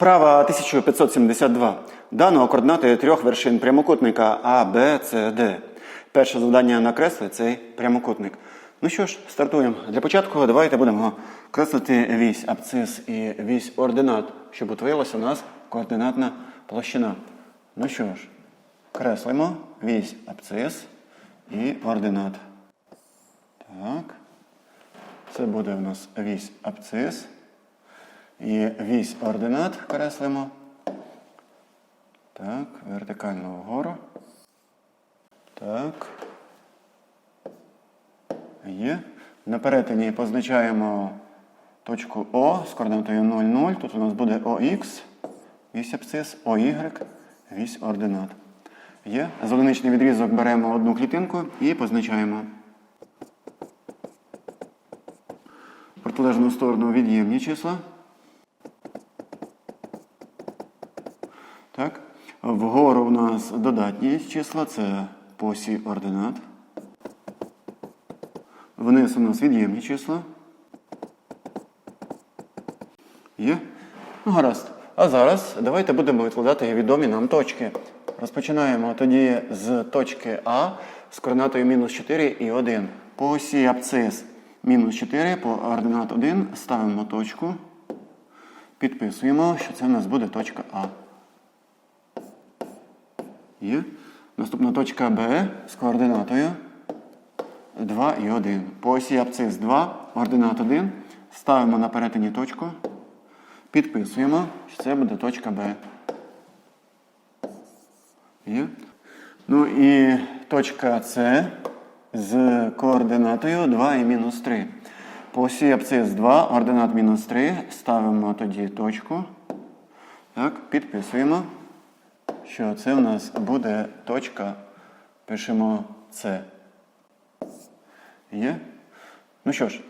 Вправа 1572. Дано координати трьох вершин прямокутника А, Б, С, Д. Перше завдання накресли цей прямокутник. Ну що ж, стартуємо. Для початку давайте будемо креслити вісь абцис і вісь ординат, щоб утворилася у нас координатна площина. Ну що ж, креслимо вісь абцис і ординат. Так. Це буде у нас вісь абцис. І вісь ординат креслимо. Так, вертикально вгору. Так. Є. На перетині позначаємо точку О з координатою 0, 0. Тут у нас буде ОХ, вісь абсцис, ОY, вісь ординат. Є. Одиничний відрізок беремо одну клітинку і позначаємо. Протилежну сторону від'ємні числа. Так. Вгору у нас додатні числа, це по осі ординат. Вниз у нас від'ємні числа. Є? Ну, гаразд. А зараз давайте будемо відкладати відомі нам точки. Розпочинаємо тоді з точки А з координатою мінус 4 і 1. По осі абцис мінус 4, по ординат 1 ставимо точку. Підписуємо, що це в нас буде точка А. Є. Наступна точка Б з координатою 2 і 1. По осі абцис 2, ординат 1. Ставимо на перетині точку. Підписуємо, що це буде точка Б. Є. Ну і точка С з координатою 2 і мінус 3. По осі абцис 2, ординат мінус 3. Ставимо тоді точку. Так, підписуємо що це у нас буде точка, пишемо С. Є? Ну що ж,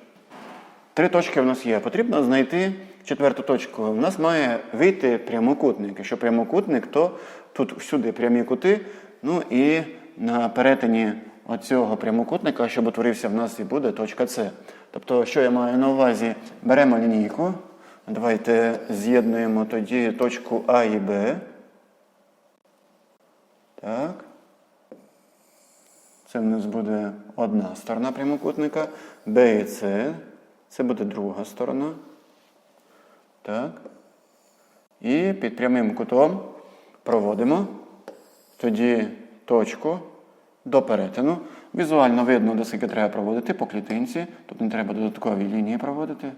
три точки в нас є. Потрібно знайти четверту точку. У нас має вийти прямокутник. Якщо прямокутник, то тут всюди прямі кути. Ну і на перетині оцього прямокутника, щоб утворився, в нас і буде точка С. Тобто, що я маю на увазі? Беремо лінійку. Давайте з'єднуємо тоді точку А і Б. Так. Це в нас буде одна сторона прямокутника. Б і С. Це буде друга сторона. Так. І під прямим кутом проводимо тоді точку до перетину. Візуально видно, до скільки треба проводити по клітинці. Тут не треба додаткові лінії проводити.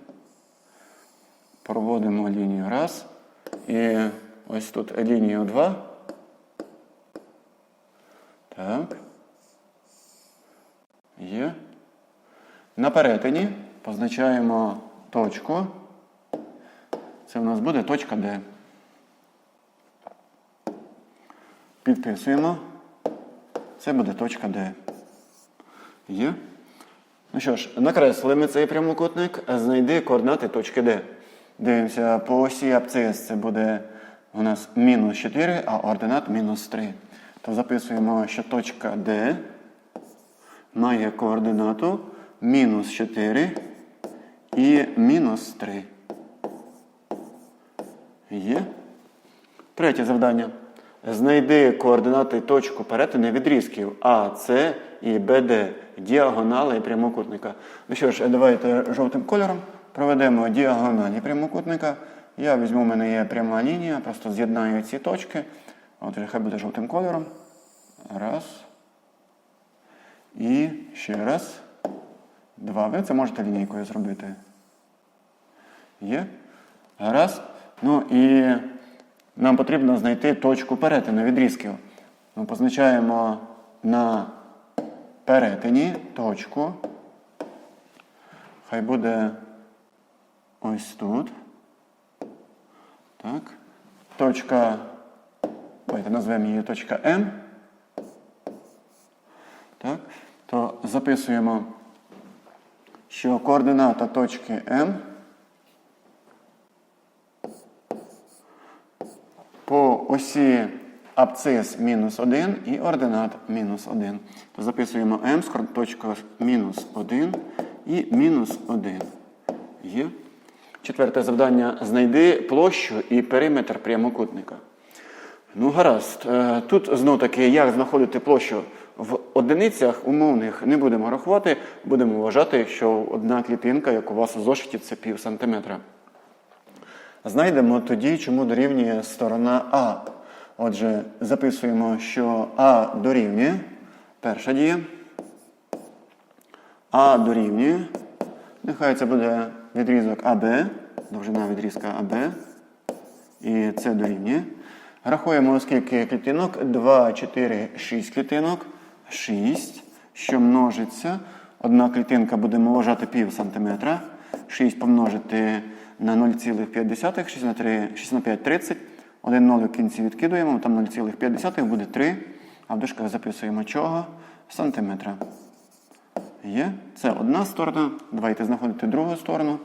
Проводимо лінію раз. І ось тут лінію 2. Є. На перетині позначаємо точку. Це у нас буде точка Д. Підписуємо. Це буде точка Д. Є. Ну що ж, накреслили ми цей прямокутник, знайди координати точки Д. Дивимося, по осі абцис це буде у нас мінус 4, а ординат мінус 3 то записуємо, що точка D має координату мінус 4 і мінус 3. Є. Третє завдання. Знайди координати точку перетину відрізків А, С і БД, діагонали прямокутника. Ну що ж, давайте жовтим кольором проведемо діагоналі прямокутника. Я візьму, у мене є пряма лінія, просто з'єднаю ці точки. От хай буде жовтим кольором. Раз. І ще раз. Два. Ви це можете лінійкою зробити. Є. Раз. Ну і нам потрібно знайти точку перетину відрізків. Ми позначаємо на перетині точку. Хай буде ось тут. Так. Точка. Давайте назвемо її точка М. Так? То записуємо, що координата точки М по осі абцис мінус 1 і ординат мінус 1. То записуємо М з точкою мінус 1 і мінус 1. Є. Четверте завдання знайди площу і периметр прямокутника. Ну, гаразд. Е, Тут знов таки, як знаходити площу в одиницях умовних не будемо рахувати, будемо вважати, що одна клітинка, як у вас у зошиті, це пів сантиметра. Знайдемо тоді, чому дорівнює сторона А. Отже, записуємо, що А дорівнює. Перша дія. А дорівнює. Нехай це буде відрізок АБ, довжина відрізка АБ. І це дорівнює. Рахуємо, скільки клітинок. 2, 4, 6 клітинок. 6, що множиться. Одна клітинка будемо вважати пів сантиметра. 6 помножити на 0,5, 6 на 3, 6 на 5, 30. Один нолик в кінці відкидуємо, там 0,5 буде 3. А в дужках записуємо чого? Сантиметра. Є. Це одна сторона. Давайте знаходити другу сторону.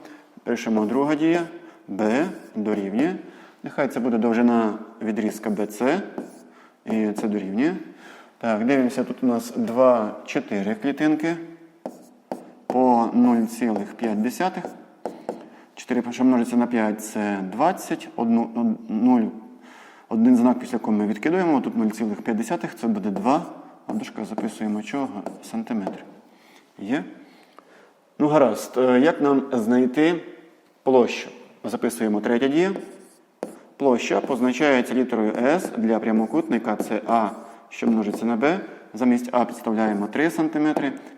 Пишемо друга дія. Б дорівнює. Нехай це буде довжина відрізка BC. І це дорівнює. Так, дивимося, тут у нас 2, 4 клітинки по 0,5. 4, що на 5, це 20. Одну, 0, один знак, після якого ми відкидуємо. Тут 0,5, це буде 2. А записуємо чого? Сантиметри. Є? Ну, гаразд. Е, Як нам знайти площу? Записуємо третя дія. Площа позначається літерою S для прямокутника це А, що множиться на Б. Замість А підставляємо 3 см,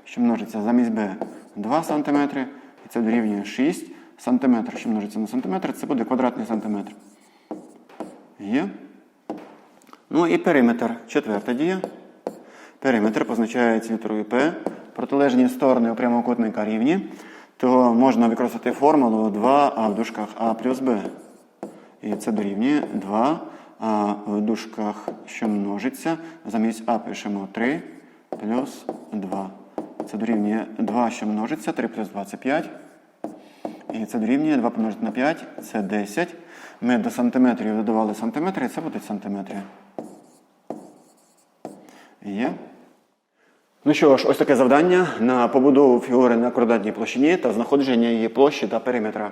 що множиться замість Б 2 см. І це дорівнює 6 см, що множиться на сантиметр. Це буде квадратний сантиметр. Є. Ну і периметр. Четверта дія. Периметр позначається літерою П. Протилежні сторони у прямокутника рівні, то можна використати формулу 2а в дужках А плюс Б. І це дорівнює 2, а в дужках, що множиться, замість А пишемо 3 плюс 2. Це дорівнює 2, що множиться, 3 плюс 2 це 5. І це дорівнює 2 помножити на 5, це 10. Ми до сантиметрів додавали сантиметри, і це будуть сантиметри. Є. Ну що ж, ось таке завдання на побудову фігури на квадратній площині та знаходження її площі та периметра.